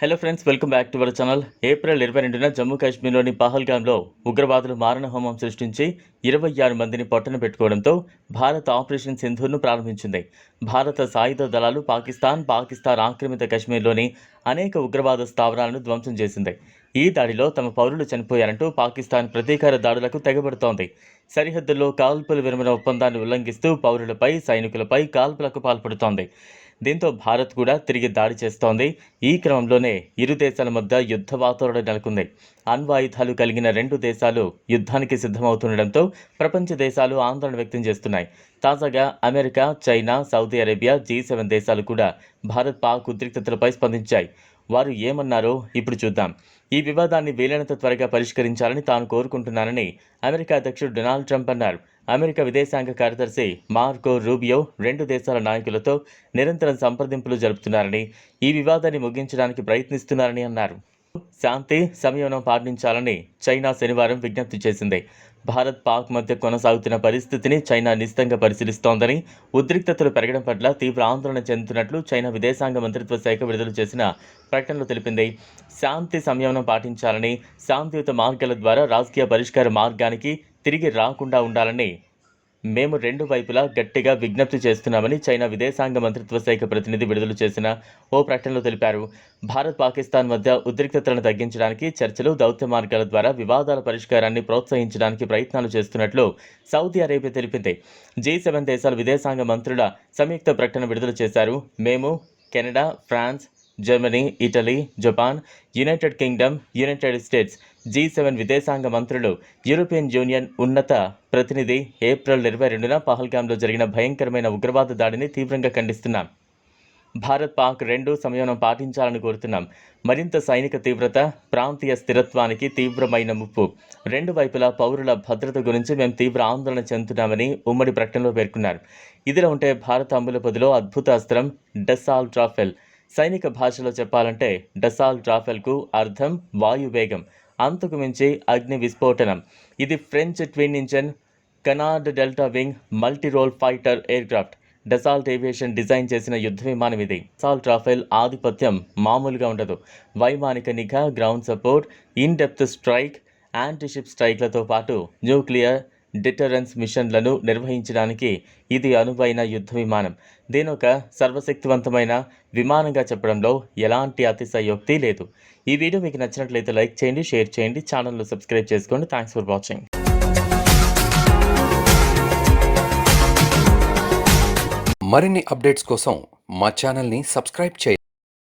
Hello friends welcome back to our channel April ఇరవై రెండున జమ్మూ కాశ్మీర్లోని పహల్గామ్లో ఉగ్రవాదులు మారణ హోమం సృష్టించి ఇరవై ఆరు మందిని పొట్టన పెట్టుకోవడంతో భారత్ ఆపరేషన్ సింధూర్ను ప్రారంభించింది. భారత సాయుధ దళాలు పాకిస్తాన్ పాకిస్తాన్ ఆక్రమిత కాశ్మీర్లోని అనేక ఉగ్రవాద స్థావరాలను ధ్వంసం చేసింది. ఈ దాడిలో తమ పౌరులు చనిపోయారంటూ పాకిస్తాన్ ప్రతీకార దాడులకు తెగబడుతోంది. సరిహద్దుల్లో కాల్పుల విరమణ ఒప్పందాన్ని ఉల్లంఘిస్తూ పౌరులపై సైనికులపై కాల్పులకు పాల్పడుతోంది. దీంతో భారత్ కూడా తిరిగి దాడి చేస్తోంది. ఈ క్రమంలోనే ఇరు దేశాల మధ్య యుద్ధ వాతావరణం నెలకొంది. అణ్వాయుధాలు కలిగిన రెండు దేశాలు యుద్ధానికి సిద్ధమవుతుండటంతో ప్రపంచ దేశాలు ఆందోళన వ్యక్తం చేస్తున్నాయి. తాజాగా America China Saudi Arabia G seven దేశాలు కూడా భారత్ పాక్ ఉద్రిక్తతలపై స్పందించాయి. వారు ఏమన్నారో ఇప్పుడు చూద్దాం. ఈ వివాదాన్ని వీలైనంత త్వరగా పరిష్కరించాలని తాను కోరుకుంటున్నానని అమెరికా అధ్యక్షుడు డొనాల్డ్ ట్రంప్ అన్నారు. అమెరికా విదేశాంగ కార్యదర్శి మార్కో రూబియో రెండు దేశాల నాయకులతో నిరంతరం సంప్రదింపులు జరుపుతున్నారని ఈ వివాదాన్ని ముగించడానికి ప్రయత్నిస్తున్నారని అన్నారు. శాంతి సంయమనం పాటించాలని చైనా శనివారం విజ్ఞప్తి చేసింది. భారత్ పాక్ మధ్య కొనసాగుతున్న పరిస్థితిని చైనా నిశితంగా పరిశీలిస్తోందని ఉద్రిక్తతలు పెరగడం పట్ల తీవ్ర ఆందోళన చెందుతున్నట్లు చైనా విదేశాంగ మంత్రిత్వ శాఖ విడుదల చేసిన ప్రకటనలో తెలిపింది. శాంతి సంయమనం పాటించాలని శాంతియుత మార్గాల ద్వారా రాజకీయ పరిష్కార మార్గానికి తిరిగి రాకుండా ఉండాలని మేము రెండు వైపులా గట్టిగా విజ్ఞప్తి చేస్తున్నామని చైనా విదేశాంగ మంత్రిత్వ శాఖ ప్రతినిధి విడుదల చేసిన ఓ ప్రకటనలో తెలిపారు. భారత్ పాకిస్తాన్ మధ్య ఉద్రిక్తతలను తగ్గించడానికి చర్చలు దౌత్య మార్గాల ద్వారా వివాదాల పరిష్కారాన్ని ప్రోత్సహించడానికి ప్రయత్నాలు చేస్తున్నట్లు సౌదీ అరేబియా తెలిపింది. జీ సెవెన్ దేశాల విదేశాంగ మంత్రుల సంయుక్త ప్రకటన విడుదల చేశారు. మేము Canada France Germany Italy Japan United Kingdom United States G seven విదేశాంగ మంత్రులు యూరోపియన్ యూనియన్ ఉన్నత ప్రతినిధి ఏప్రిల్ ఇరవై రెండున పహల్గామ్లో జరిగిన భయంకరమైన ఉగ్రవాద దాడిని తీవ్రంగా ఖండిస్తున్నాం. భారత్ పాక్ రెండు సంయమనం పాటించాలని కోరుతున్నాం. మరింత సైనిక తీవ్రత ప్రాంతీయ స్థిరత్వానికి తీవ్రమైన ముప్పు. రెండు వైపులా పౌరుల భద్రత గురించి మేము తీవ్ర ఆందోళన చెందుతున్నామని ఉమ్మడి ప్రకటనలో పేర్కొన్నారు. ఇదిలా ఉంటే భారత అమ్ముల పొదిలో అద్భుత అస్త్రం డెసాల్ ట్రాఫెల్. సైనిక భాషలో చెప్పాలంటే డసాల్ ట్రాఫెల్కు అర్థం వాయువేగం. అంతకు మించి అగ్ని విస్ఫోటనం. ఇది French twin engine canard delta wing multirole fighter aircraft. Dassault Aviation design చేసిన యుద్ధ విమానం ఇది. సాల్ట్ రాఫెల్ ఆధిపత్యం మామూలుగా ఉండదు. వైమానిక నిఘా ground support in depth strike antiship స్ట్రైక్లతో పాటు న్యూక్లియర్ డిటరెన్స్ మిషన్లను నిర్వహించడానికి ఇది అనువైన యుద్ధ విమానం దీని ఒక సర్వశక్తివంతమైన విమానంగా చెప్పడంలో ఎలాంటి అతిశయోక్తి లేదు. ఈ వీడియో మీకు నచ్చినట్లయితే లైక్ చేయండి షేర్ చేయండి ఛానల్ను సబ్స్క్రైబ్ చేసుకోండి. థ్యాంక్స్ ఫర్ వాచింగ్ మరిన్ని అప్డేట్స్ కోసం మా ఛానల్ని సబ్స్క్రైబ్ చేయండి.